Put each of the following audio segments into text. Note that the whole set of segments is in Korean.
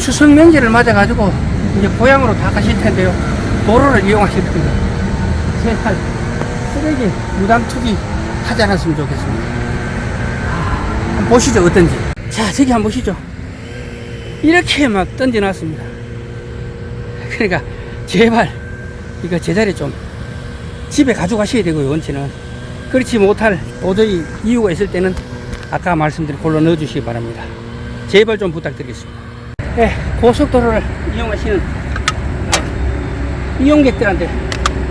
추석 명절을 맞아가지고 이제 고향으로 다 가실 텐데요. 도로를 이용하실 겁니다. 제발 쓰레기 무단 투기 하지 않았으면 좋겠습니다. 아, 한번 보시죠 어떤지. 자 저기 한번 보시죠. 이렇게 막 던져놨습니다. 그러니까 제발 이거 제자리 좀 집에 가져가셔야 되고요 원치는 그렇지 못할 도저히 이유가 있을 때는 아까 말씀드린 걸로 넣어주시기 바랍니다. 제발 좀 부탁드리겠습니다. 네, 고속도로를 이용하시는 이용객들한테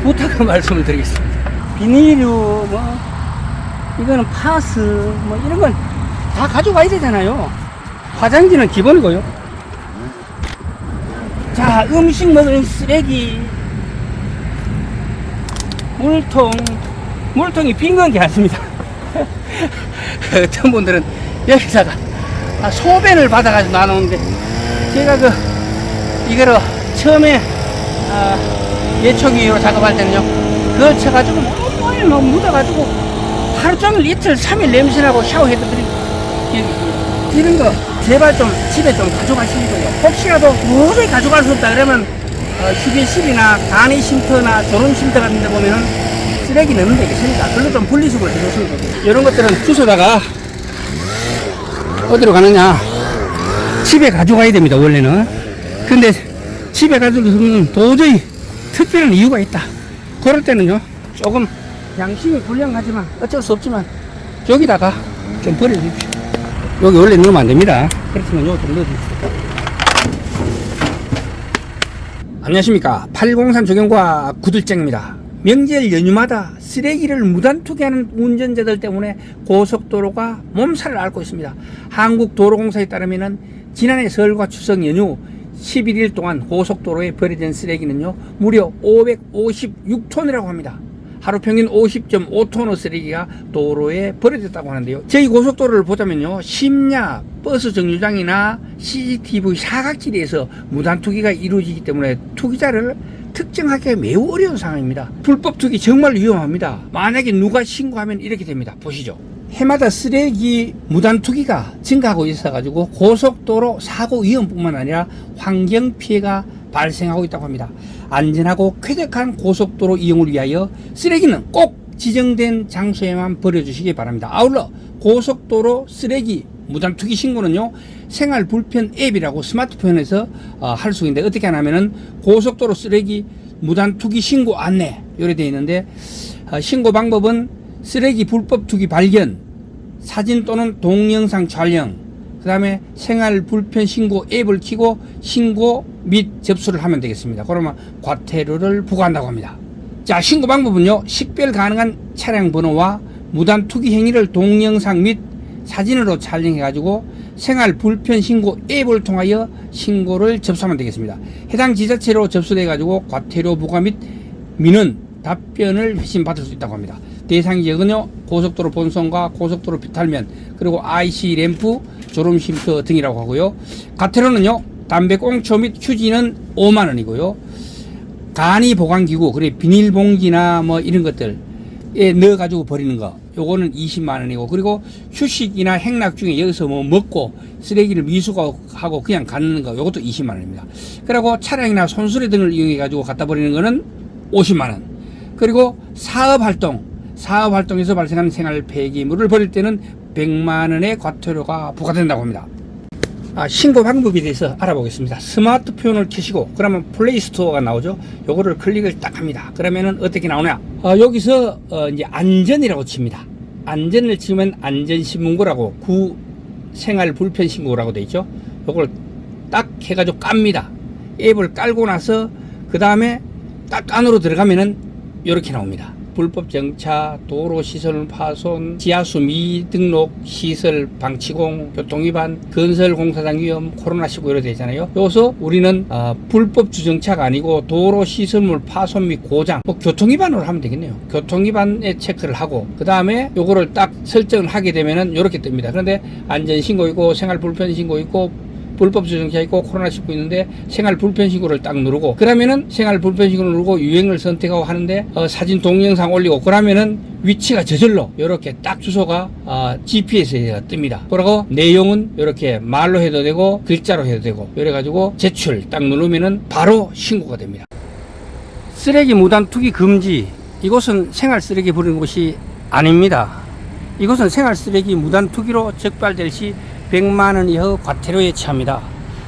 부탁을 말씀을 드리겠습니다. 비닐류, 뭐, 이거는 파스, 뭐, 이런 건 다 가져가야 되잖아요. 화장지는 기본이고요. 자, 음식 먹은 쓰레기, 물통, 물통이 빈건 게 아닙니다. 어떤 분들은 여기다가 아, 소변을 받아가지고 나누는데 제가 그 이거를 처음에 아, 예초기로 작업할 때는요 그걸 쳐가지고 온몸에 막 묻어가지고 하루 종일 이틀 삼일 냄새나고 있습니다 이런 거 제발 좀 집에 좀 가져가시고요. 혹시라도 도저히 가져갈 수 없다 그러면 어, 휴게실이나 간이 쉼터나 졸음 쉼터 같은 데 보면은 쓰레기 데 있으니까 그걸로 좀 분리수거를 해주시면 좋겠어요 이런 것들은 주소다가 어디로 가느냐 집에 가져가야 됩니다 원래는. 근데 집에 가져가면 도저히 특별한 이유가 있다. 그럴 때는요 조금 양심이 불량하지만 어쩔 수 없지만 여기다가 좀 버려주십시오. 여기 원래 넣으면 안 됩니다. 그렇지만 여기 좀 넣어주십시오. 안녕하십니까. 803 조경과 구들장입니다. 명절 연휴마다 쓰레기를 무단 투기하는 운전자들 때문에 고속도로가 몸살을 앓고 있습니다. 한국도로공사에 따르면 지난해 설과 추석 연휴 11일 동안 고속도로에 버려진 쓰레기는요 무려 556톤이라고 합니다 하루 평균 50.5톤의 쓰레기가 도로에 버려졌다고 하는데요. 저희 고속도로를 보자면요. 심야 버스 정류장이나 CCTV 사각지대에서 무단 투기가 이루어지기 때문에 투기자를 특정하기 매우 어려운 상황입니다. 불법 투기 정말 위험합니다. 만약에 누가 신고하면 이렇게 됩니다. 보시죠. 해마다 쓰레기 무단 투기가 증가하고 있어가지고 고속도로 사고 위험뿐만 아니라 환경 피해가 발생하고 있다고 합니다. 안전하고 쾌적한 고속도로 이용을 위하여 쓰레기는 꼭 지정된 장소에만 버려주시기 바랍니다. 아울러 고속도로 쓰레기 무단 투기 신고는요 생활 불편 앱이라고 스마트폰에서 어, 할 수 있는데 어떻게 하냐면은 고속도로 쓰레기 무단 투기 신고 안내 요래 되어 있는데 어, 신고 방법은 쓰레기 불법 투기 발견 사진 또는 동영상 촬영 그 다음에 생활 불편 신고 앱을 키고 신고 및 접수를 하면 되겠습니다. 그러면 과태료를 부과한다고 합니다. 자, 신고 방법은요, 식별 가능한 차량 번호와 무단 투기 행위를 동영상 및 사진으로 촬영해가지고 생활 불편 신고 앱을 통하여 신고를 접수하면 되겠습니다. 해당 지자체로 접수돼가지고 과태료 부과 및 민원 답변을 회신 받을 수 있다고 합니다. 대상 지역은요 고속도로 본선과 고속도로 비탈면 그리고 IC 램프 졸음 쉼터 등이라고 하고요. 과태료는요 담배 꽁초 및 휴지는 5만 원이고요. 간이 보관기구 그리고 비닐봉지나 뭐 이런 것들에 넣어 가지고 버리는 거 요거는 20만 원이고 그리고 휴식이나 행락 중에 여기서 뭐 먹고 쓰레기를 미수하고 그냥 갖는 거 요것도 20만 원입니다. 그리고 차량이나 손수레 등을 이용해 가지고 갖다 버리는 거는 50만 원. 그리고 사업 활동 사업 활동에서 발생하는 생활 폐기물을 버릴 때는 100만 원의 과태료가 부과된다고 합니다. 아, 신고 방법에 대해서 알아보겠습니다. 스마트폰을 켜시고 그러면 플레이 스토어가 나오죠. 요거를 클릭을 딱 합니다. 그러면은 어떻게 나오냐? 어, 여기서 어, 이제 안전이라고 칩니다. 안전을 치면 안전신문고라고 구 생활 불편 신고라고 돼 있죠. 요걸 딱 해가지고 깝니다. 앱을 깔고 나서 그 다음에 딱 안으로 들어가면은 이렇게 나옵니다. 불법 정차, 도로 시설 파손, 지하수 미등록 시설 방치공, 교통위반, 건설 공사장 위험, 코로나19 이렇게 되잖아요. 여기서 우리는 어, 불법 주정차가 아니고 도로 시설물 파손 및 고장, 뭐 교통위반으로 하면 되겠네요. 교통위반에 체크를 하고 그 다음에 요거를 딱 설정을 하게 되면은 이렇게 뜹니다. 그런데 안전신고 있고 생활불편 신고 있고 불법 주정차 있고 코로나19 있는데 생활 불편 신고를 딱 누르고 그러면은 생활 불편 신고를 누르고 유행을 선택하고 하는데 어, 사진 동영상 올리고 그러면은 위치가 저절로 이렇게 딱 주소가 어, GPS에 뜹니다. 그리고 내용은 이렇게 말로 해도 되고 글자로 해도 되고 이래 가지고 제출 딱 누르면은 바로 신고가 됩니다. 쓰레기 무단 투기 금지. 이곳은 생활 쓰레기 버리는 곳이 아닙니다. 이곳은 생활 쓰레기 무단 투기로 적발될 시 100만 원 이하 과태료에 처합니다.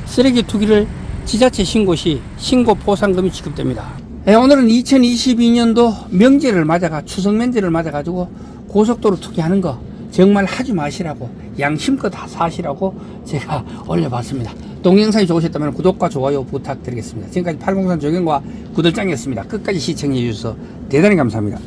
쓰레기 투기를 지자체 신고 시 신고 포상금이 지급됩니다. 예, 오늘은 2022년도 명제를 맞아가 추석 명제를 맞아가지고 고속도로 투기하는 거 정말 하지 마시라고 양심껏 사시라고 제가 올려봤습니다. 동영상이 좋으셨다면 구독과 좋아요 부탁드리겠습니다. 지금까지 팔공산 조경과 구들장이었습니다. 끝까지 시청해 주셔서 대단히 감사합니다.